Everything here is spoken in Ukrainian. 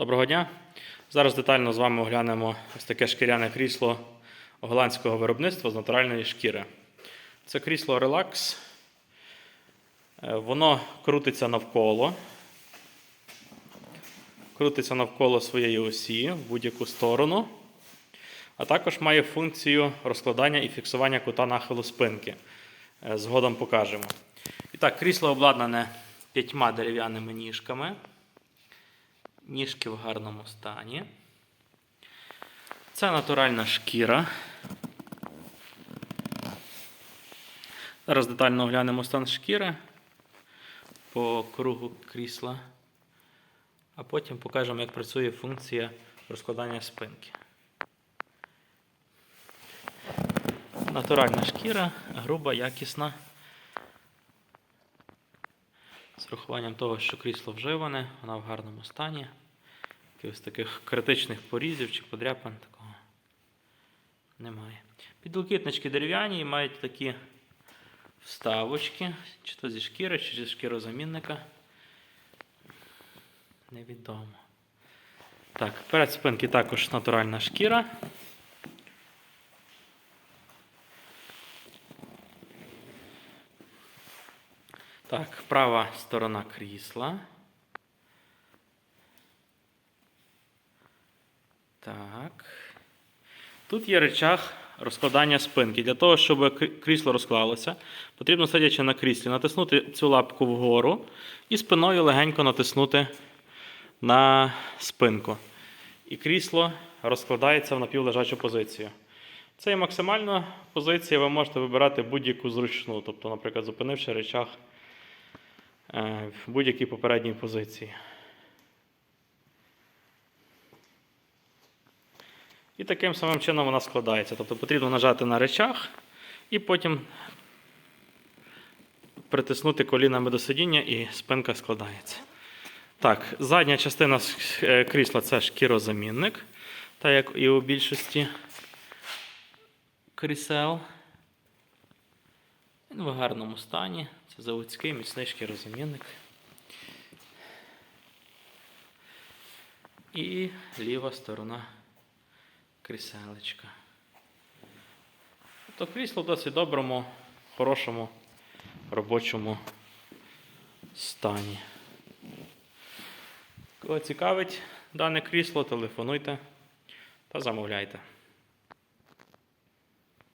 Доброго дня. Зараз детально з вами оглянемо ось таке шкіряне крісло голландського виробництва з натуральної шкіри. Це крісло Relax. Е, Воно крутиться навколо. Крутиться навколо своєї осі в будь-яку сторону. А також має функцію розкладання і фіксування кута нахилу спинки. Е, Згодом покажемо. І так, крісло обладнане п'ятьма дерев'яними ніжками. Ніжки в гарному стані. Це натуральна шкіра. Зараз детально оглянемо стан шкіри по кругу крісла, а потім покажемо, як працює функція розкладання спинки. Натуральна шкіра, груба, якісна. З урахуванням того, що крісло вживане, вона в гарному стані. Якихось таких критичних порізів чи подряпин такого немає. Підлокітнички дерев'яні і мають такі вставочки, чи то зі шкіри, чи зі шкірозамінника. Невідомо. Так, перед спинки також натуральна шкіра. Так, права сторона крісла. Так. Тут є речах розкладання спинки. Для того, щоб крісло розклалося, потрібно, сидячи на кріслі, натиснути цю лапку вгору і спиною легенько натиснути на спинку. І крісло розкладається в напівлежачу позицію. Це є максимальна позиція, ви можете вибирати будь-яку зручну, тобто, наприклад, зупинивши речах в будь-якій попередній позиції. І таким самим чином вона складається. Тобто потрібно нажати на речах і потім притиснути колінами до сидіння і спинка складається. Так, задня частина е, крісла це шкірозамінник, так як і у більшості крісел. Він в гарному стані. Це заводський міцний шкірозамінник. І ліва сторона кріселечка. Тобто крісло в досить доброму, хорошому робочому стані. Кого цікавить дане крісло, телефонуйте та замовляйте.